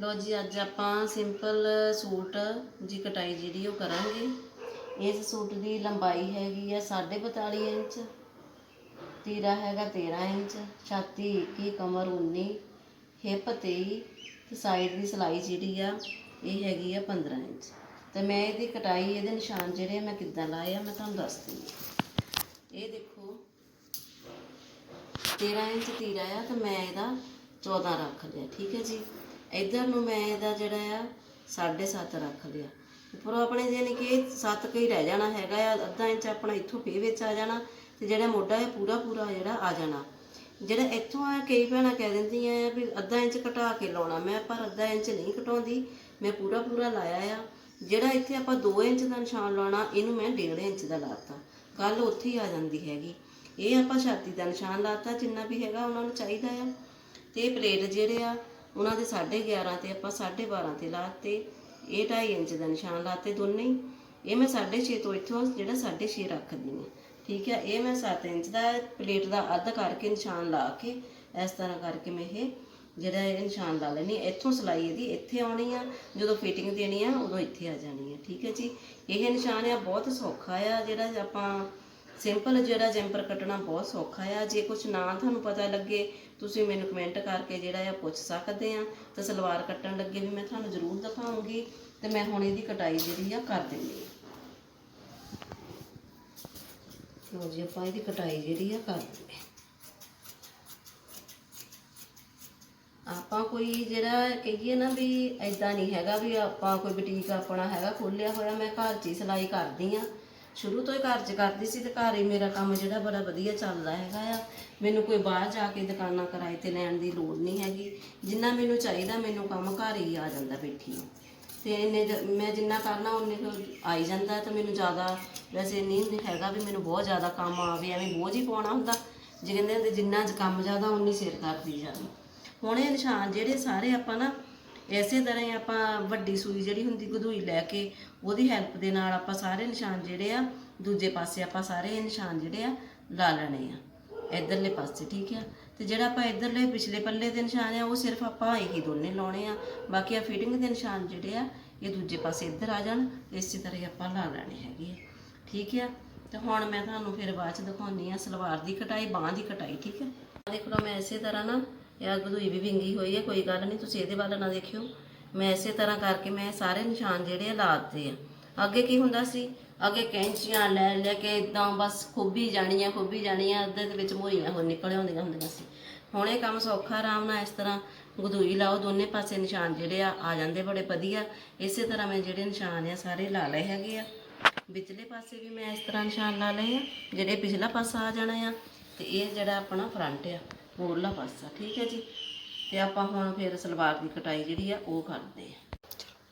ਲੋ ਜੀ, ਅੱਜ ਆਪਾਂ ਸਿੰਪਲ ਸੂਟ ਦੀ ਕਟਾਈ ਜਿਹੜੀ ਉਹ ਕਰਾਂਗੇ। ਇਸ ਸੂਟ ਦੀ ਲੰਬਾਈ ਹੈਗੀ ਆ 42.5 ਇੰਚ, ਤੀਰਾ ਹੈਗਾ 13 ਇੰਚ, ਛਾਤੀ 21 ਕਮਰ 19 ਹਿੱਪ 23 ਤੇ ਸਾਈਡ ਦੀ ਸਿਲਾਈ ਜਿਹੜੀ ਆ, ਇਹ ਹੈਗੀ ਆ 15 ਇੰਚ। ਤੇ ਮੈਂ ਇਹਦੀ ਕਟਾਈ, ਇਹਦੇ ਨਿਸ਼ਾਨ ਜਿਹੜੇ ਆ ਮੈਂ ਕਿੱਦਾਂ ਲਾਏ ਆ ਮੈਂ ਤੁਹਾਨੂੰ ਦੱਸਦੀ ਹਾਂ। ਇਹ ਦੇਖੋ 13 ਇੰਚ ਤੀਰਾ ਆ ਤੇ ਮੈਂ ਇਹਦਾ 14 ਰੱਖ ਲਿਆ, ਠੀਕ ਹੈ ਜੀ? ਇੱਧਰ ਨੂੰ ਮੈਂ ਇਹਦਾ ਜਿਹੜਾ ਆ 7.5 ਰੱਖ ਲਿਆ ਉੱਪਰੋਂ ਆਪਣੇ ਯਾਨੀ ਕਿ 7 ਕਈ ਰਹਿ ਜਾਣਾ ਹੈਗਾ ਆ, ਅੱਧਾ ਇੰਚ ਆਪਣਾ ਇੱਥੋਂ ਫੇਰ ਵਿੱਚ ਆ ਜਾਣਾ ਤੇ ਜਿਹੜਾ ਮੋਢਾ ਹੈ ਪੂਰਾ ਪੂਰਾ ਜਿਹੜਾ ਆ ਜਾਣਾ। ਜਿਹੜਾ ਇੱਥੋਂ ਆ ਕਈ ਭੈਣਾਂ ਕਹਿ ਦਿੰਦੀਆਂ ਆ ਵੀ ਅੱਧਾ ਇੰਚ ਘਟਾ ਕੇ ਲਾਉਣਾ। ਮੈਂ ਪਰ ਅੱਧਾ ਇੰਚ ਨਹੀਂ ਘਟਾਉਂਦੀ, ਮੈਂ ਪੂਰਾ ਪੂਰਾ ਲਾਇਆ ਆ। ਜਿਹੜਾ ਇੱਥੇ ਆਪਾਂ 2 ਇੰਚ ਦਾ ਨਿਸ਼ਾਨ ਲਾਉਣਾ, ਇਹਨੂੰ ਮੈਂ 1.5 ਇੰਚ ਦਾ ਲਾਤਾ। ਕੱਲ ਉੱਥੇ ਹੀ ਆ ਜਾਂਦੀ ਹੈਗੀ। ਇਹ ਆਪਾਂ ਛਾਤੀ ਦਾ ਨਿਸ਼ਾਨ ਲਾਤਾ, ਜਿੰਨਾ ਵੀ ਹੈਗਾ ਉਹਨਾਂ ਨੂੰ ਚਾਹੀਦਾ ਆ। ਤੇ ਪਲੇਟ ਜਿਹੜੇ ਆ ਉਹਨਾਂ ਦੇ 11.5 ਤੇ ਆਪਾਂ 12.5 ਤੇ ਲਾਤੇ, ਇਹ 2.5 ਇੰਚ ਦਾ ਨਿਸ਼ਾਨ ਲਾਤੇ ਦੋਨੇ ਹੀ। ਇਹ ਮੈਂ 6.5 ਤੋਂ ਇੱਥੋਂ ਜਿਹੜਾ 6.5 ਰੱਖਦੀ ਹਾਂ। ਠੀਕ ਹੈ ਇਹ ਮੈਂ 7 ਇੰਚ ਦਾ ਪਲੇਟ ਦਾ ਅੱਧ ਕਰਕੇ ਨਿਸ਼ਾਨ ਲਾ ਕੇ, ਇਸ ਤਰ੍ਹਾਂ ਕਰਕੇ ਮੈਂ ਇਹ ਜਿਹੜਾ ਇਹ ਨਿਸ਼ਾਨ ਲਾ ਲੈਣੀ ਇੱਥੋਂ ਸਿਲਾਈ ਇਹਦੀ ਇੱਥੇ ਆਉਣੀ ਆ, ਜਦੋਂ ਫਿਟਿੰਗ ਦੇਣੀ ਆ, ਉਦੋਂ ਇੱਥੇ ਆ ਜਾਣੀ ਆ। ਠੀਕ ਹੈ ਜੀ, ਇਹ ਨਿਸ਼ਾਨ ਆ, ਬਹੁਤ ਸੌਖਾ ਆ ਜਿਹੜਾ ਆਪਾਂ ਸਿੰਪਲ ਜਿਹੜਾ ਜੈਂਪਰ ਕੱਟਣਾ ਬਹੁਤ ਸੌਖਾ ਆ। ਜੇ ਕੁਝ ਨਾ ਤੁਹਾਨੂੰ ਪਤਾ ਲੱਗੇ, ਤੁਸੀਂ ਮੈਨੂੰ ਕਮੈਂਟ ਕਰਕੇ ਜਿਹੜਾ ਆ ਪੁੱਛ ਸਕਦੇ ਆ। ਤੇ ਸਲਵਾਰ ਕੱਟਣ ਲੱਗੇ ਵੀ ਮੈਂ ਤੁਹਾਨੂੰ ਜ਼ਰੂਰ ਦਿਖਾਉਂਗੀ ਤੇ ਮੈਂ ਹੁਣ ਇਹਦੀ ਕਟਾਈ ਜਿਹੜੀ ਆ ਕਰ ਦਿੰਦੀ ਲੋ ਜੀ, ਆਪਾਂ ਇਹਦੀ ਕਟਾਈ ਜਿਹੜੀ ਆ ਕਰ ਦਿੰਦੇ ਆਪਾਂ ਕੋਈ ਜਿਹੜਾ ਕਹੀਏ ਨਾ ਵੀ ਐਦਾਂ ਨਹੀਂ ਹੈਗਾ ਵੀ ਆਪਾਂ ਕੋਈ ਬੁਟੀਕ ਆਪਣਾ ਹੈਗਾ ਖੋਲਿਆ ਹੋਇਆ, ਮੈਂ ਘਰ 'ਚ ਹੀ ਸਿਲਾਈ ਕਰਦੀ ਆ। ਸ਼ੁਰੂ ਤੋਂ ਹੀ ਘਰ 'ਚ ਕਰਦੀ ਸੀ ਤੇ ਘਰ ਹੀ ਮੇਰਾ ਕੰਮ ਜਿਹੜਾ ਬੜਾ ਵਧੀਆ ਚੱਲਦਾ ਹੈਗਾ ਆ। ਮੈਨੂੰ ਕੋਈ ਬਾਹਰ ਜਾ ਕੇ ਦੁਕਾਨਾਂ ਕਿਰਾਏ ਤੇ ਲੈਣ ਦੀ ਲੋੜ ਨਹੀਂ ਹੈਗੀ। ਜਿੰਨਾ ਮੈਨੂੰ ਚਾਹੀਦਾ, ਮੈਨੂੰ ਕੰਮ ਘਰ ਹੀ ਆ ਜਾਂਦਾ ਬੈਠੀ ਨੂੰ। ਤੇ ਇਹਨੇ ਮੈਂ ਜਿੰਨਾ ਕਰਨਾ, ਉਹਨੇ ਕੁ ਆਈ ਜਾਂਦਾ ਤੇ ਮੈਨੂੰ ਜ਼ਿਆਦਾ, ਵੈਸੇ ਨਹੀਂ ਹੈਗਾ ਵੀ ਮੈਨੂੰ ਬਹੁਤ ਜ਼ਿਆਦਾ ਕੰਮ ਆਵੇ, ਐਵੇਂ ਬੋਝ ਹੀ ਪਾਉਣਾ ਹੁੰਦਾ। ਜੇ ਕਹਿੰਦੇ ਹੁੰਦੇ ਜਿੰਨਾ ਕੰਮ ਜ਼ਿਆਦਾ, ਉਨੀ ਸਿਰ ਕਰਦੀ ਜਾਂਦੀ ਹੁਣ ਇਹ ਨਿਸ਼ਾਨ ਜਿਹੜੇ ਸਾਰੇ ਆਪਾਂ ਨਾ ਇਸੇ ਤਰ੍ਹਾਂ ਹੀ ਆਪਾਂ ਵੱਡੀ ਸੂਈ ਜਿਹੜੀ ਹੁੰਦੀ ਗਧੂਈ ਲੈ ਕੇ, ਉਹਦੀ ਹੈਲਪ ਦੇ ਨਾਲ ਆਪਾਂ ਸਾਰੇ ਨਿਸ਼ਾਨ ਜਿਹੜੇ ਆ, ਦੂਜੇ ਪਾਸੇ ਆਪਾਂ ਸਾਰੇ ਨਿਸ਼ਾਨ ਜਿਹੜੇ ਆ, ਲਾ ਲੈਣੇ ਆ। ਇਧਰਲੇ ਪਾਸੇ, ਠੀਕ ਆ? ਤੇ ਜਿਹੜਾ ਆਪਾਂ ਇਧਰਲੇ ਪਿਛਲੇ ਪੱਲੇ ਦੇ ਨਿਸ਼ਾਨ ਆ, ਉਹ ਸਿਰਫ ਆਪਾਂ ਇਹੀ ਦੋਨੇ ਲਾਉਣੇ ਆ। ਬਾਕੀ ਆ ਫਿਟਿੰਗ ਦੇ ਨਿਸ਼ਾਨ ਜਿਹੜੇ ਆ, ਇਹ ਦੂਜੇ ਪਾਸੇ ਇੱਧਰ ਆ ਜਾਣ, ਇਸੇ ਤਰ੍ਹਾਂ ਹੀ ਆਪਾਂ ਲਾ ਲੈਣੇ ਹੈਗੇ ਆ। ਠੀਕ ਆ? ਤੇ ਹੁਣ ਮੈਂ ਤੁਹਾਨੂੰ ਫਿਰ ਬਾਅਦ ਚ ਦਿਖਾਉਣੀ ਆ, ਸਲਵਾਰ ਦੀ ਕਟਾਈ, ਬਾਹਾਂ ਦੀ ਕਟਾਈ, ਠੀਕ ਹੈ ਦੇਖ ਮੈਂ ਇਸੇ ਤਰ੍ਹਾਂ ਨਾ ਇਹ ਗਦੂਈ ਵੀ ਵਿੰਗੀ ਹੋਈ ਹੈ ਕੋਈ ਗੱਲ ਨਹੀਂ ਤੁਸੀਂ ਇਹਦੇ ਵੱਲ ਨਾ ਦੇਖਿਓ। ਮੈਂ ਇਸੇ ਤਰ੍ਹਾਂ ਕਰਕੇ ਮੈਂ ਸਾਰੇ ਨਿਸ਼ਾਨ ਜਿਹੜੇ ਆ ਲਾ ਦਿੱਤੇ ਆ। ਅੱਗੇ ਕੀ ਹੁੰਦਾ ਸੀ? ਅੱਗੇ ਕੈਂਚੀਆਂ ਲੈ ਲੈ ਕੇ ਇਦਾਂ ਬਸ ਖੁੱਬੀ ਜਾਣੀਆਂ ਖੁੱਬੀ ਜਾਣੀਆਂ, ਅੱਧੇ ਦੇ ਵਿੱਚ ਮੋਰੀਆਂ ਹੋ ਨਿਕਲ ਆਉਂਦੀਆਂ ਹੁੰਦੀਆਂ ਸੀ। ਹੁਣ ਇਹ ਕੰਮ ਸੌਖਾ, ਆਰਾਮ ਨਾਲ ਇਸ ਤਰ੍ਹਾਂ ਗਦੂਈ ਲਾਓ, ਦੋਨੇ ਪਾਸੇ ਨਿਸ਼ਾਨ ਜਿਹੜੇ ਆ ਆ ਜਾਂਦੇ ਬੜੇ ਵਧੀਆ। ਇਸੇ ਤਰ੍ਹਾਂ ਮੈਂ ਜਿਹੜੇ ਨਿਸ਼ਾਨ ਆ ਸਾਰੇ ਲਾ ਲਏ ਹੈਗੇ ਆ। ਵਿਚਲੇ ਪਾਸੇ ਵੀ ਮੈਂ ਇਸ ਤਰ੍ਹਾਂ ਨਿਸ਼ਾਨ ਲਾ ਲਏ ਆ, ਜਿਹੜੇ ਪਿਛਲਾ ਪਾਸਾ ਆ ਜਾਣਾ ਆ, ਤੇ ਇਹ ਜਿਹੜਾ ਆਪਣਾ ਫਰੰਟ ਆ। ਮੂਰਲਾ ਪਾਸਾ ਠੀਕ ਹੈ ਜੀ। ਤੇ ਆਪਾਂ ਹੁਣ ਫਿਰ ਸਲਵਾਰ ਦੀ ਕਟਾਈ ਜਿਹੜੀ ਆ, ਉਹ ਕਰਦੇ ਆ।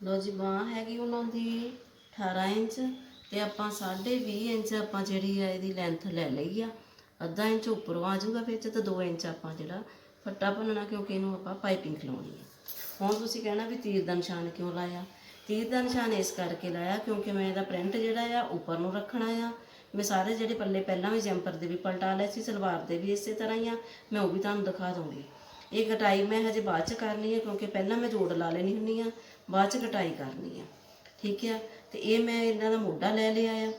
ਲੋ ਜੀ, ਬਾਹ ਹੈਗੀ ਉਹਨਾਂ ਦੀ 18 ਇੰਚ ਤੇ ਆਪਾਂ 20.5 ਇੰਚ ਆਪਾਂ ਜਿਹੜੀ ਆ ਇਹਦੀ ਲੈਂਥ ਲੈ ਲਈ ਆ। ਅੱਧਾ ਇੰਚ ਉੱਪਰੋਂ ਆ ਜਾਊਗਾ ਵਿੱਚ ਤੇ 2 ਇੰਚ ਆਪਾਂ ਜਿਹੜਾ ਫੱਟਾ ਭੁੰਨਣਾ, ਕਿਉਂਕਿ ਇਹਨੂੰ ਆਪਾਂ ਪਾਈਪਿੰਗ ਖਲਾਉਣੀ ਆ। ਹੁਣ ਤੁਸੀਂ ਕਹਿਣਾ ਵੀ ਤੀਰ ਦਾ ਨਿਸ਼ਾਨ ਕਿਉਂ ਲਾਇਆ? ਤੀਰ ਦਾ ਨਿਸ਼ਾਨ ਇਸ ਕਰਕੇ ਲਾਇਆ ਕਿਉਂਕਿ ਮੈਂ ਇਹਦਾ ਪ੍ਰਿੰਟ ਜਿਹੜਾ ਆ, ਉੱਪਰ ਨੂੰ ਰੱਖਣਾ ਆ। ਮੈਂ ਸਾਰੇ ਜਿਹੜੇ ਪੱਲੇ ਪਹਿਲਾਂ ਵੀ ਜੈਂਪਰ ਦੇ ਵੀ ਪਲਟਾ ਲਏ ਸੀ, ਸਲਵਾਰ ਦੇ ਵੀ ਇਸੇ ਤਰ੍ਹਾਂ ਹੀ ਆ। ਮੈਂ ਉਹ ਵੀ ਤੁਹਾਨੂੰ ਦਿਖਾ ਦਊਂਗੀ। ਇਹ ਕਟਾਈ ਮੈਂ ਹਜੇ ਬਾਅਦ ਚ ਕਰਨੀ ਹੈ ਕਿਉਂਕਿ ਪਹਿਲਾਂ ਮੈਂ ਜੋੜ ਲਾ ਲੈਣੀ ਹੁੰਨੀ ਆ, ਬਾਅਦ ਚ ਕਟਾਈ ਕਰਨੀ ਆ। ਠੀਕ ਆ? ਤੇ ਇਹ ਮੈਂ ਇਹਨਾਂ ਦਾ ਮੋਢਾ ਲੈ ਲਿਆ ਆ।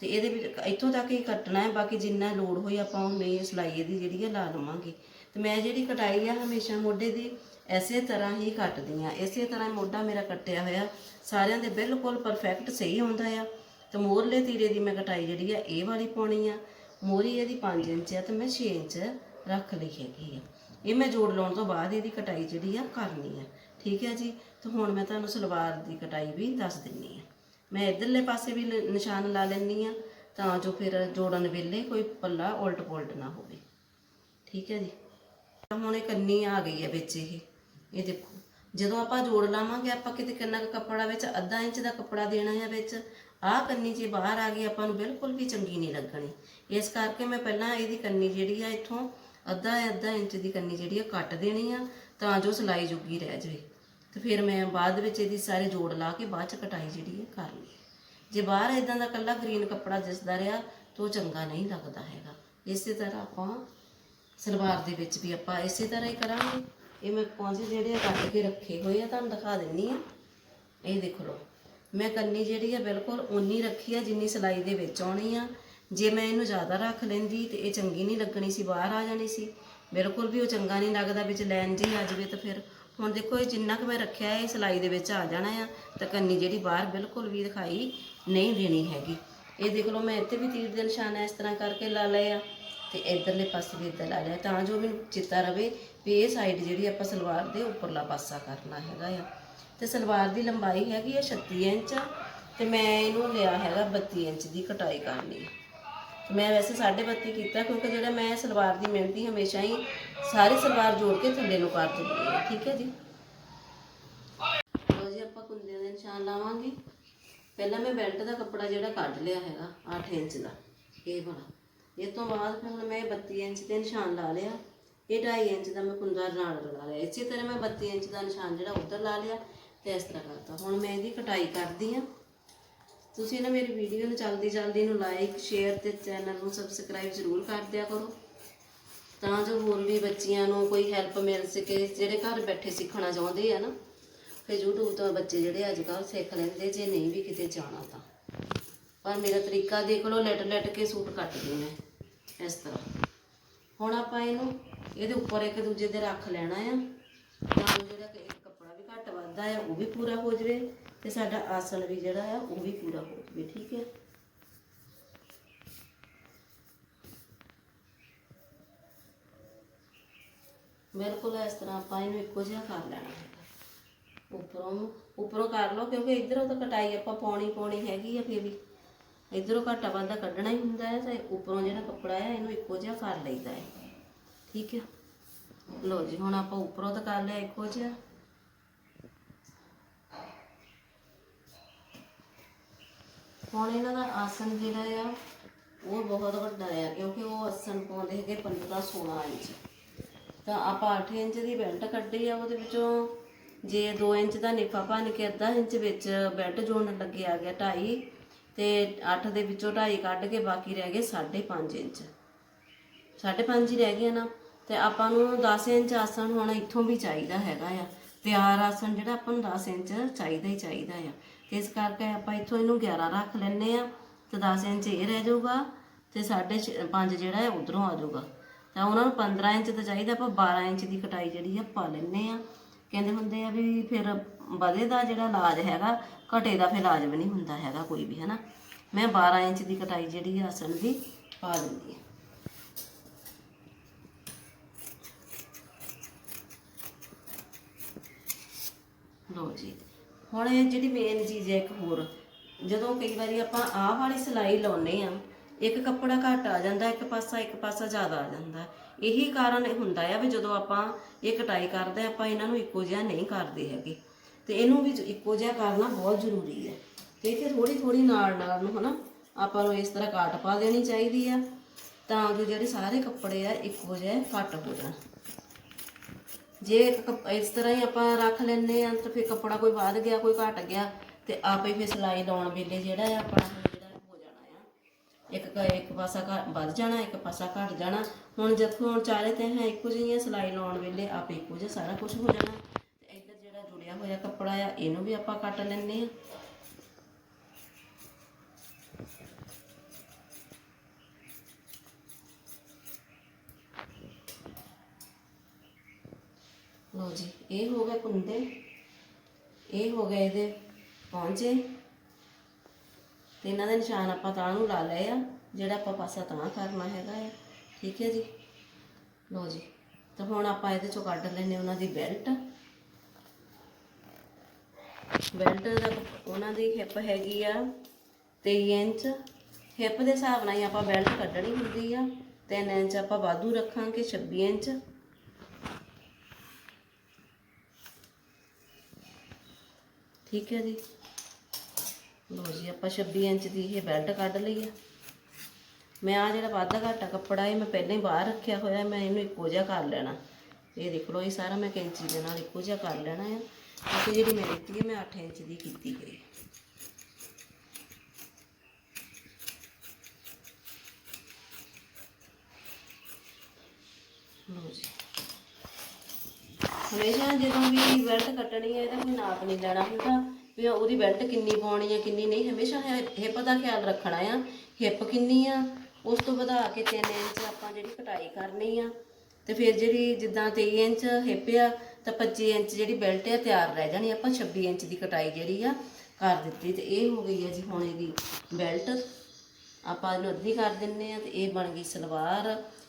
ਤੇ ਇਹਦੇ ਵਿੱਚ ਇੱਥੋਂ ਤੱਕ ਹੀ ਕੱਟਣਾ ਹੈ, ਬਾਕੀ ਜਿੰਨਾ ਲੋੜ ਹੋਈ ਆਪਾਂ ਉਨੀ ਸਿਲਾਈ ਇਹਦੀ ਜਿਹੜੀ ਹੈ ਲਾ ਲਵਾਂਗੇ। ਤੇ ਮੈਂ ਜਿਹੜੀ ਕਟਾਈ ਆ ਹਮੇਸ਼ਾ ਮੋਢੇ ਦੀ ਐਸੇ ਤਰ੍ਹਾਂ ਹੀ ਕੱਟਦੀ ਆ। ਇਸੇ ਤਰ੍ਹਾਂ ਮੋਢਾ ਮੇਰਾ ਕੱਟਿਆ ਹੋਇਆ, ਸਾਰਿਆਂ ਦੇ ਬਿਲਕੁਲ ਪਰਫੈਕਟ ਸਹੀ ਹੁੰਦਾ ਆ। ਤੇ ਮੋਹਰਲੇ ਤੀਰੇ ਦੀ ਮੈਂ ਕਟਾਈ ਜਿਹੜੀ ਆ, ਇਹ ਵਾਲੀ ਪਾਉਣੀ ਆ। ਮੋਰੀ ਇਹਦੀ 5 ਇੰਚ ਆ ਤੇ ਮੈਂ 6 ਇੰਚ ਰੱਖ ਲਈ ਹੈਗੀ ਆ। ਇਹ ਮੈਂ ਜੋੜ ਲਾਉਣ ਤੋਂ ਬਾਅਦ ਇਹਦੀ ਕਟਾਈ ਜਿਹੜੀ ਆ, ਕਰਨੀ ਆ। ਠੀਕ ਹੈ ਜੀ? ਤੇ ਹੁਣ ਮੈਂ ਤੁਹਾਨੂੰ ਸਲਵਾਰ ਦੀ ਕਟਾਈ ਵੀ ਦੱਸ ਦਿੰਨੀ ਆ। ਮੈਂ ਇਧਰਲੇ ਪਾਸੇ ਵੀ ਨਿਸ਼ਾਨ ਲਾ ਲੈਣੀ ਆ, ਤਾਂ ਜੋ ਫਿਰ ਜੋੜਨ ਵੇਲੇ ਕੋਈ ਪੱਲਾ ਉਲਟ ਪੁਲਟ ਨਾ ਹੋਵੇ। ਠੀਕ ਹੈ ਜੀ? ਹੁਣ ਇਹ ਕੰਨੀ ਆ ਗਈ ਹੈ ਵਿੱਚ ਇਹ। ਇਹ ਦੇਖੋ। ਜਦੋਂ ਆਪਾਂ ਜੋੜ ਲਾਵਾਂਗੇ, ਆਪਾਂ ਕਿਤੇ ਕਿੰਨਾ ਕੁ ਕੱਪੜਾ ਵਿੱਚ ਅੱਧਾ ਇੰਚ ਦਾ ਕੱਪੜਾ ਦੇਣਾ ਹੈ ਵਿੱਚ ਆਹ ਕੰਨੀ ਜੇ ਬਾਹਰ ਆ ਗਈ, ਆਪਾਂ ਨੂੰ ਬਿਲਕੁਲ ਵੀ ਚੰਗੀ ਨਹੀਂ ਲੱਗਣੀ। ਇਸ ਕਰਕੇ ਮੈਂ ਪਹਿਲਾਂ ਇਹਦੀ ਕੰਨੀ ਜਿਹੜੀ ਆ, ਇੱਥੋਂ ਅੱਧਾ ਅੱਧਾ ਇੰਚ ਦੀ ਕੰਨੀ ਜਿਹੜੀ ਆ, ਕੱਟ ਦੇਣੀ ਆ, ਤਾਂ ਜੋ ਸਿਲਾਈ ਜੋਗੀ ਰਹਿ ਜਾਵੇ। ਤੇ ਫਿਰ ਮੈਂ ਬਾਅਦ ਵਿੱਚ ਇਹਦੀ ਸਾਰੇ ਜੋੜ ਲਾ ਕੇ ਬਾਅਦ ਚ ਕਟਾਈ ਜਿਹੜੀ ਹੈ ਕਰ ਲਈ। ਜੇ ਬਾਹਰ ਇਦਾਂ ਦਾ ਕੱਲਾ ਗ੍ਰੀਨ ਕੱਪੜਾ ਦਿਸਦਾ ਰਿਹਾ, ਤਾਂ ਉਹ ਚੰਗਾ ਨਹੀਂ ਲੱਗਦਾ ਹੈਗਾ। ਇਸੇ ਤਰ੍ਹਾਂ ਆਪਾਂ ਸਲਵਾਰ ਦੇ ਵਿੱਚ ਵੀ ਆਪਾਂ ਇਸੇ ਤਰ੍ਹਾਂ ਹੀ ਕਰਾਂਗੇ। ਇਹ ਮੈਂ ਪੌਂਚੇ ਜਿਹੜੇ ਕੱਟ ਕੇ ਰੱਖੇ ਹੋਏ ਆ, ਤੁਹਾਨੂੰ ਦਿਖਾ ਦਿੰਨੀ ਆ। ਇਹ ਦੇਖ ਲਓ। ਮੈਂ ਕੰਨੀ ਜਿਹੜੀ ਆ ਬਿਲਕੁਲ ਉਨੀ ਰੱਖੀ ਆ ਜਿੰਨੀ ਸਿਲਾਈ ਦੇ ਵਿੱਚ ਆਉਣੀ ਆ। ਜੇ ਮੈਂ ਇਹਨੂੰ ਜ਼ਿਆਦਾ ਰੱਖ ਲੈਂਦੀ ਤੇ ਇਹ ਚੰਗੀ ਨਹੀਂ ਲੱਗਣੀ ਸੀ ਬਾਹਰ ਆ ਜਾਣੀ ਸੀ। ਬਿਲਕੁਲ ਵੀ ਉਹ ਚੰਗਾ ਨਹੀਂ ਲੱਗਦਾ ਵਿੱਚ ਲੈਣ ਜੇ ਆ ਜਾਵੇ ਤਾਂ ਫਿਰ। ਹੁਣ ਦੇਖੋ ਇਹ ਜਿੰਨਾ ਕੁ ਮੈਂ ਰੱਖਿਆ ਹੈ, ਇਹ ਸਿਲਾਈ ਦੇ ਵਿੱਚ ਆ ਜਾਣਾ ਆ। ਤਾਂ ਕੰਨੀ ਜਿਹੜੀ ਬਾਹਰ ਬਿਲਕੁਲ ਵੀ ਦਿਖਾਈ ਨਹੀਂ ਦੇਣੀ ਹੈਗੀ। ਇਹ ਦੇਖ ਲਓ ਮੈਂ ਇੱਥੇ ਵੀ ਤੀਰ ਦੇ ਨਿਸ਼ਾਨ ਇਸ ਤਰ੍ਹਾਂ ਕਰਕੇ ਲਾ ਲਏ ਆ ਤੇ ਇਧਰਲੇ ਪਾਸੇ ਵੀ ਇੱਦਾਂ ਲਾ ਲਿਆ। ਤਾਂ ਜੋ ਮੈਨੂੰ ਚਿੱਤਾ ਰਵੇ ਵੀ ਇਹ ਸਾਈਡ ਜਿਹੜੀ ਆਪਾਂ ਸਲਵਾਰ ਦੇ ਉੱਪਰਲਾ ਪਾਸਾ ਕਰਨਾ ਹੈਗਾ ਆ। ਤੇ ਸਲਵਾਰ ਦੀ ਲੰਬਾਈ ਹੈਗੀ ਆ 36 ਇੰਚ ਤੇ ਮੈਂ ਇਹਨੂੰ ਲਿਆ ਹੈਗਾ 32 ਇੰਚ ਦੀ ਕਟਾਈ ਕਰਨੀ। ਮੈਂ ਵੈਸੇ 32.5 ਕੀਤਾ ਕਿਉਂਕਿ ਜਿਹੜਾ ਮੈਂ ਸਲਵਾਰ ਦੀ ਮਿਹਨਤੀ ਹਮੇਸ਼ਾ ਹੀ ਸਾਰੀ ਸਲਵਾਰ ਜੋੜ ਕੇ ਥੱਲੇ ਨੂੰ ਕਰ ਦਿੰਦੀ ਹਾਂ, ਠੀਕ ਹੈ ਜੀ? ਲੋ ਜੀ, ਆਪਾਂ ਕੁੰਦਿਆਂ ਦੇ ਨਿਸ਼ਾਨ ਲਾਵਾਂਗੇ। ਪਹਿਲਾਂ ਮੈਂ ਬੈਲਟ ਦਾ ਕੱਪੜਾ ਜਿਹੜਾ ਕੱਢ ਲਿਆ ਹੈਗਾ 8 ਇੰਚ ਦਾ, ਇਹ ਵਾਲਾ। ਇਹ ਤੋਂ ਬਾਅਦ ਫਿਰ ਹੁਣ ਮੈਂ 32 ਇੰਚ ਦੇ ਨਿਸ਼ਾਨ ਲਾ ਲਿਆ। ਇਹ 2.5 ਇੰਚ ਦਾ ਮੈਂ ਕੁੰਦਾ ਨਾਲ ਲਗਾ ਲਿਆ। ਇਸੇ ਤਰ੍ਹਾਂ ਮੈਂ 32 ਇੰਚ ਦਾ ਨਿਸ਼ਾਨ ਜਿਹੜਾ ਉੱਧਰ ਲਾ ਲਿਆ। ਤੇ ਇਸ ਤਰ੍ਹਾਂ ਕਰਤਾ। ਹੁਣ ਮੈਂ ਇਹਦੀ ਕਟਾਈ ਕਰਦੀ ਆ ਤੁਸੀਂ ਨਾ ਮੇਰੀ ਵੀਡੀਓ ਨੂੰ ਜਲਦੀ ਜਲਦੀ ਨੂੰ ਲਾਈਕ ਸ਼ੇਅਰ ਤੇ ਚੈਨਲ ਨੂੰ ਸਬਸਕ੍ਰਾਈਬ ਜ਼ਰੂਰ ਕਰ ਦਿਆ ਕਰੋ। ਤਾਂ ਜੋ ਹੋਰ ਵੀ ਬੱਚਿਆਂ ਨੂੰ ਕੋਈ ਹੈਲਪ ਮਿਲ ਸਕੇ, ਜਿਹੜੇ ਘਰ ਬੈਠੇ ਸਿੱਖਣਾ ਚਾਹੁੰਦੇ ਆ ਨਾ, ਫਿਰ YouTube ਤੋਂ ਬੱਚੇ ਜਿਹੜੇ ਅੱਜ ਕੱਲ੍ਹ ਸਿੱਖ ਲੈਂਦੇ, ਜੇ ਨਹੀਂ ਵੀ ਕਿਤੇ ਜਾਣਾ ਤਾਂ। ਪਰ ਮੇਰਾ ਤਰੀਕਾ ਦੇਖ ਲਓ, ਲਟ ਲਟ ਕੇ ਸੂਟ ਕੱਟਦੀ ਮੈਂ, ਇਸ ਤਰ੍ਹਾਂ। ਹੁਣ ਆਪਾਂ ਇਹਨੂੰ, ਇਹਦੇ ਉੱਪਰ ਇੱਕ ਦੂਜੇ ਦੇ ਰੱਖ ਲੈਣਾ ਆ। ਤਾਂ ਜਿਹੜਾ ਕਿ ਇੱਕ ਉਹ ਵੀ ਪੂਰਾ ਹੋ ਜਾਵੇ ਤੇ ਸਾਡਾ ਆਸਣ ਵੀ ਜਿਹੜਾ ਆ ਉਹ ਵੀ ਪੂਰਾ ਹੋ ਜਾਵੇ, ਠੀਕ ਹੈ? ਬਿਲਕੁਲ ਇਸ ਤਰ੍ਹਾਂ ਆਪਾਂ ਇਹਨੂੰ ਇੱਕੋ ਜਿਹਾ ਕਰ ਲੈਣਾ ਹੈਗਾ ਉੱਪਰੋਂ ਉੱਪਰੋਂ ਕਰ ਲਓ, ਕਿਉਂਕਿ ਇਧਰੋਂ ਤਾਂ ਕਟਾਈ ਆਪਾਂ ਪਾਉਣੀ ਪਾਉਣੀ ਹੈਗੀ ਆ ਫੇਰ ਵੀ। ਇਧਰੋਂ ਘਾਟਾ ਵਾਧਾ ਕੱਢਣਾ ਹੀ ਹੁੰਦਾ ਹੈ ਤੇ ਉੱਪਰੋਂ ਜਿਹੜਾ ਕੱਪੜਾ ਹੈ, ਇਹਨੂੰ ਇੱਕੋ ਜਿਹਾ ਕਰ ਲਈਦਾ ਹੈ। ਠੀਕ ਹੈ? ਲਓ ਜੀ, ਹੁਣ ਆਪਾਂ ਉੱਪਰੋਂ ਤਾਂ ਕਰ ਲਿਆ ਇੱਕੋ ਜਿਹਾ। ਹੁਣ ਇਹਨਾਂ ਦਾ ਆਸਨ ਜਿਹੜਾ ਆ, ਉਹ ਬਹੁਤ ਵੱਡਾ ਆ, ਕਿਉਂਕਿ ਉਹ ਆਸਨ ਪਾਉਂਦੇ ਹੈਗੇ 15 16 ਇੰਚ। ਤਾਂ ਆਪਾਂ 8 ਇੰਚ ਦੀ ਬੈਲਟ ਕੱਢੀ ਆ, ਉਹਦੇ ਵਿੱਚੋਂ ਜੇ 2 ਇੰਚ ਦਾ ਨਿਫਾ ਭੰਨ ਕੇ ਅੱਧਾ ਇੰਚ ਵਿੱਚ ਬੈਲਟ ਜੋੜਨ ਲੱਗੇ ਆ ਗਿਆ 2.5 ਤੇ 8 ਦੇ ਵਿੱਚੋਂ 2.5 ਕੱਢ ਕੇ ਬਾਕੀ ਰਹਿ ਗਏ 5.5 ਇੰਚ। 5.5 ਹੀ ਰਹਿ ਗਿਆ ਨਾ, ਤੇ ਆਪਾਂ ਨੂੰ 10 ਇੰਚ ਆਸਣ ਹੁਣ ਇੱਥੋਂ ਵੀ ਚਾਹੀਦਾ ਹੈਗਾ ਆ। ਤਿਆਰ ਆਸਣ ਜਿਹੜਾ ਆਪਾਂ ਨੂੰ 10 ਇੰਚ ਚਾਹੀਦਾ ਹੀ ਚਾਹੀਦਾ ਆ। ਤੇ ਇਸ ਕਰਕੇ ਆਪਾਂ ਇੱਥੋਂ ਇਹਨੂੰ 11 ਰੱਖ ਲੈਨੇ ਆ ਤੇ 10 ਇੰਚ ਇਹ ਰਹਿ ਜਾਊਗਾ ਤੇ 5.5 ਜਿਹੜਾ ਹੈ ਉਧਰੋਂ ਆ ਜਾਊਗਾ। ਤਾਂ ਉਹਨਾਂ ਨੂੰ 15 ਇੰਚ ਤਾਂ ਚਾਹੀਦਾ, ਆਪਾਂ 12 ਇੰਚ ਦੀ ਕਟਾਈ ਜਿਹੜੀ ਆ ਪਾ ਲੈਨੇ ਆ ਕਹਿੰਦੇ ਹੁੰਦੇ ਆ ਵੀ ਫਿਰ ਵਧੇ ਦਾ ਜਿਹੜਾ ਇਲਾਜ ਹੈਗਾ, ਘਟੇ ਦਾ ਫਿਰ ਇਲਾਜ ਵੀ ਨਹੀਂ ਹੁੰਦਾ ਹੈਗਾ ਕੋਈ ਵੀ, ਹੈਨਾ। ਮੈਂ 12 ਇੰਚ ਦੀ ਕਟਾਈ ਜਿਹੜੀ ਆ ਆਸਣ ਦੀ ਪਾ ਦਿੰਦੀ ਆ ਲੋ ਜੀ। ਹੁਣ ਇਹ ਜਿਹੜੀ ਮੇਨ ਚੀਜ਼ ਹੈ ਇੱਕ ਹੋਰ ਜਦੋਂ ਕਈ ਵਾਰੀ ਆਪਾਂ ਆਹ ਵਾਲੀ ਸਿਲਾਈ ਲਾਉਨੇ ਆ ਇੱਕ ਕੱਪੜਾ ਘੱਟ ਆ ਜਾਂਦਾ ਇੱਕ ਪਾਸਾ ਇੱਕ ਪਾਸਾ ਜ਼ਿਆਦਾ ਆ ਜਾਂਦਾ। ਇਹੀ ਕਾਰਨ ਹੁੰਦਾ ਆ ਵੀ ਜਦੋਂ ਆਪਾਂ ਇਹ ਕਟਾਈ ਕਰਦੇ ਆ, ਆਪਾਂ ਇਹਨਾਂ ਨੂੰ ਇੱਕੋ ਜਿਹਾ ਨਹੀਂ ਕਰਦੇ ਹੈਗੇ। ਤੇ ਇਹਨੂੰ ਵੀ ਇੱਕੋ ਜਿਹਾ ਕਰਨਾ ਬਹੁਤ ਜ਼ਰੂਰੀ ਹੈ। ਤੇ ਇੱਥੇ ਥੋੜੀ ਥੋੜੀ ਨਾਲ ਨਾਲ ਨੂੰ ਹਨਾ ਆਪਾਂ ਨੂੰ ਇਸ ਤਰ੍ਹਾਂ ਕਾਟ ਪਾ ਦੇਣੀ ਚਾਹੀਦੀ ਆ ਤਾਂ ਜੋ ਜਿਹੜੇ ਸਾਰੇ ਕੱਪੜੇ ਆ ਇੱਕੋ ਜਿਹੇ ਕੱਟ ਹੋ ਜਾਣ। ਜੇ ਕੱਪ- ਇਸ ਤਰ੍ਹਾਂ ਹੀ ਆਪਾਂ ਰੱਖ ਲੈਂਦੇ ਆ ਤਾਂ ਫਿਰ ਕੱਪੜਾ ਕੋਈ ਵੱਧ ਗਿਆ, ਕੋਈ ਘਟ ਗਿਆ ਤੇ ਆਪੇ ਫਿਰ ਸਿਲਾਈ ਲਾਉਣ ਵੇਲੇ ਜਿਹੜਾ ਆ ਆਪਣਾ ਜਿਹੜਾ ਹੋ ਜਾਣਾ ਆ। ਇੱਕ ਕ- ਇੱਕ ਪਾਸਾ ਘ- ਵੱਧ ਜਾਣਾ, ਇੱਕ ਪਾਸਾ ਘਟ ਜਾਣਾ। ਹੁਣ ਜਦੋਂ ਹੁਣ ਚਾਰੇ ਤੇ ਹੈ ਇੱਕੋ ਜਿਹੀਆਂ ਸਿਲਾਈ ਲਾਉਣ ਵੇਲੇ ਆਪੇ ਇੱਕੋ ਜਿਹਾ ਸਾਰਾ ਕੁਝ ਹੋ ਜਾਣਾ। ਤੇ ਇੱਧਰ ਜਿਹੜਾ ਜੁੜਿਆ ਹੋਇਆ ਕੱਪੜਾ ਆ, ਇਹਨੂੰ ਵੀ ਆਪਾਂ ਕੱਟ ਲੈਂਦੇ ਆ ਲਓ ਜੀ, ਇਹ ਹੋ ਗਏ ਕੁੰਦੇ ਇਹ ਹੋ ਗਏ ਇਹਦੇ ਪਹੁੰਚੇ ਤੇ ਇਹਨਾਂ ਦੇ ਨਿਸ਼ਾਨ ਆਪਾਂ ਤਾਂ ਨੂੰ ਲਾ ਲਏ ਆ, ਜਿਹੜਾ ਆਪਾਂ ਪਾਸਾ ਤਾਂ ਕਰਨਾ ਹੈਗਾ ਆ, ਠੀਕ ਹੈ ਜੀ? ਲਓ ਜੀ, ਤਾਂ ਹੁਣ ਆਪਾਂ ਇਹਦੇ ਚੋਂ ਕੱਢ ਲੈਨੇ ਉਹਨਾਂ ਦੀ ਬੈਲਟ। ਬੈਲਟ ਦਾ ਉਹਨਾਂ ਦੀ ਹਿੱਪ ਹੈਗੀ ਆ 23 ਇੰਚ। ਹਿੱਪ ਦੇ ਹਿਸਾਬ ਨਾਲ ਹੀ ਆਪਾਂ ਬੈਲਟ ਕੱਢਣੀ ਹੁੰਦੀ ਆ 3 ਇੰਚ ਆਪਾਂ ਵਾਧੂ ਰੱਖਾਂਗੇ 26 ਇੰਚ। ਠੀਕ ਹੈ ਜੀ। ਲੋ ਜੀ, ਆਪਾਂ 26 ਇੰਚ ਦੀ ਇਹ ਬੈਲਟ ਕੱਢ ਲਈ ਆ। ਮੈਂ ਆ ਜਿਹੜਾ ਵਾਧਾ ਘਾਟਾ ਕੱਪੜਾ ਇਹ ਮੈਂ ਪਹਿਲਾਂ ਹੀ ਬਾਹਰ ਰੱਖਿਆ ਹੋਇਆ, ਮੈਂ ਇਹਨੂੰ ਇੱਕੋ ਜਿਹਾ ਕਰ ਲੈਣਾ। ਇਹ ਦੇਖ ਲਓ, ਇਹ ਸਾਰਾ ਮੈਂ ਕੈਂਚੀ ਦੇ ਨਾਲ ਇੱਕੋ ਜਿਹਾ ਕਰ ਲੈਣਾ ਆ। ਕਿਉਂਕਿ ਜਿਹੜੀ ਮੈਂ ਦਿੱਤੀ ਹੈ ਮੈਂ 8 ਇੰਚ ਦੀ ਕੀਤੀ ਗਈ ਲੋ ਜੀ। ਹਮੇਸ਼ਾ ਜਦੋਂ ਵੀ ਬੈਲਟ ਕੱਟਣੀ ਹੈ ਇਹਦਾ ਕੋਈ ਨਾਪ ਨਹੀਂ ਲੈਣਾ ਹੁੰਦਾ ਵੀ ਉਹਦੀ ਬੈਲਟ ਕਿੰਨੀ ਪਾਉਣੀ ਹੈ, ਕਿੰਨੀ ਨਹੀਂ। ਹਮੇਸ਼ਾ ਹਿੱਪ ਦਾ ਖਿਆਲ ਰੱਖਣਾ ਆ, ਹਿੱਪ ਕਿੰਨੀ ਆ, ਉਸ ਤੋਂ ਵਧਾ ਕੇ 3 ਇੰਚ ਆਪਾਂ ਜਿਹੜੀ ਕਟਾਈ ਕਰਨੀ ਆ। ਤੇ ਫਿਰ ਜਿਹੜੀ ਜਿੱਦਾਂ 23 ਇੰਚ ਹਿੱਪ ਆ, ਤਾਂ 25 ਇੰਚ ਜਿਹੜੀ ਬੈਲਟ ਆ, ਤਿਆਰ ਰਹਿ ਜਾਣੀ ਆਪਾਂ 26 ਇੰਚ ਦੀ ਕਟਾਈ ਜਿਹੜੀ ਆ, ਕਰ ਦਿੱਤੀ। ਤੇ ਇਹ ਹੋ ਗਈ ਆ ਜੀ ਹੁਣ ਇਹਦੀ ਬੈਲਟ। ਆਪਾਂ ਇਹਨੂੰ ਅੱਧੀ ਕਰ ਦਿੰਨੇ ਆ ਤੇ ਇਹ ਬਣ ਗਈ ਸਲਵਾਰ।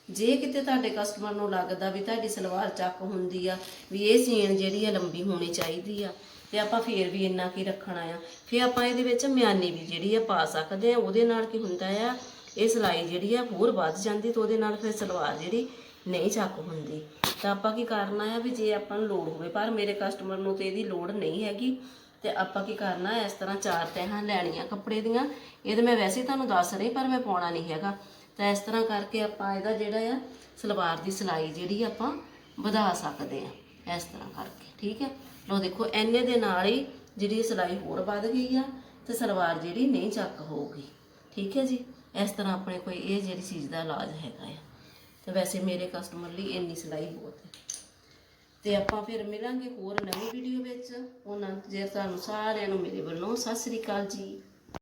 ਜੇ ਕਿਤੇ ਤੁਹਾਡੇ ਕਸਟਮਰ ਨੂੰ ਲੱਗਦਾ ਵੀ ਤੁਹਾਡੀ ਸਲਵਾਰ ਚੱਕ ਹੁੰਦੀ ਆ, ਵੀ ਇਹ ਸੀਨ ਜਿਹੜੀ ਆ ਲੰਬੀ ਹੋਣੀ ਚਾਹੀਦੀ ਆ, ਤੇ ਆਪਾਂ ਫੇਰ ਵੀ ਇੰਨਾ ਕੀ ਰੱਖਣਾ ਆ। ਫੇਰ ਆਪਾਂ ਇਹਦੇ ਵਿੱਚ ਮਿਆਨੀ ਵੀ ਜਿਹੜੀ ਆ ਪਾ ਸਕਦੇ ਆ, ਉਹਦੇ ਨਾਲ ਕੀ ਹੁੰਦਾ ਆ, ਇਹ ਸਿਲਾਈ ਜਿਹੜੀ ਆ ਹੋਰ ਵੱਧ ਜਾਂਦੀ ਤੇ ਉਹਦੇ ਨਾਲ ਫਿਰ ਸਲਵਾਰ ਜਿਹੜੀ ਨਹੀਂ ਚੱਕ ਹੁੰਦੀ। ਤਾਂ ਆਪਾਂ ਕੀ ਕਰਨਾ ਆ ਵੀ ਜੇ ਆਪਾਂ ਨੂੰ ਲੋੜ ਹੋਵੇ, ਪਰ ਮੇਰੇ ਕਸਟਮਰ ਨੂੰ ਤੇ ਇਹਦੀ ਲੋੜ ਨਹੀਂ ਹੈਗੀ, ਤੇ ਆਪਾਂ ਕੀ ਕਰਨਾ, ਇਸ ਤਰ੍ਹਾਂ ਚਾਰ ਤਹਾਂ ਲੈਣੀਆਂ ਕੱਪੜੇ ਦੀਆਂ। ਇਹ ਤਾਂ ਮੈਂ ਵੈਸੇ ਤੁਹਾਨੂੰ ਦੱਸ ਰਹੀ, ਪਰ ਮੈਂ ਪਾਉਣਾ ਨਹੀਂ ਹੈਗਾ। ਤਾਂ ਇਸ ਤਰ੍ਹਾਂ ਕਰਕੇ ਆਪਾਂ ਇਹਦਾ ਜਿਹੜਾ ਆ, ਸਲਵਾਰ ਦੀ ਸਿਲਾਈ ਜਿਹੜੀ ਆਪਾਂ ਵਧਾ ਸਕਦੇ ਆ, ਇਸ ਤਰ੍ਹਾਂ ਕਰਕੇ, ਠੀਕ ਹੈ ਲੋ ਦੇਖੋ ਐਨੇ ਦੇ ਨਾਲ ਹੀ ਜਿਹੜੀ ਸਿਲਾਈ ਹੋਰ ਵੱਧ ਗਈ ਆ ਤੇ ਸਲਵਾਰ ਜਿਹੜੀ ਨਹੀਂ ਚੱਕ ਹੋਊਗੀ, ਠੀਕ ਹੈ ਜੀ? ਇਸ ਤਰ੍ਹਾਂ ਆਪਣੇ ਕੋਈ ਇਹ ਜਿਹੜੀ ਚੀਜ਼ ਦਾ ਇਲਾਜ ਹੈਗਾ ਆ। ਤੇ ਵੈਸੇ ਮੇਰੇ ਕਸਟਮਰ ਲਈ ਇੰਨੀ ਸਿਲਾਈ ਬਹੁਤ ਹੈ। ਤੇ ਆਪਾਂ ਫਿਰ ਮਿਲਾਂਗੇ ਹੋਰ ਨਵੀਂ ਵੀਡੀਓ ਵਿੱਚ। ਉਹਨਾਂ ਜੇ ਤੁਹਾਨੂੰ ਸਾਰਿਆਂ ਨੂੰ ਮੇਰੇ ਵੱਲੋਂ ਸਤਿ ਸ੍ਰੀ ਅਕਾਲ ਜੀ।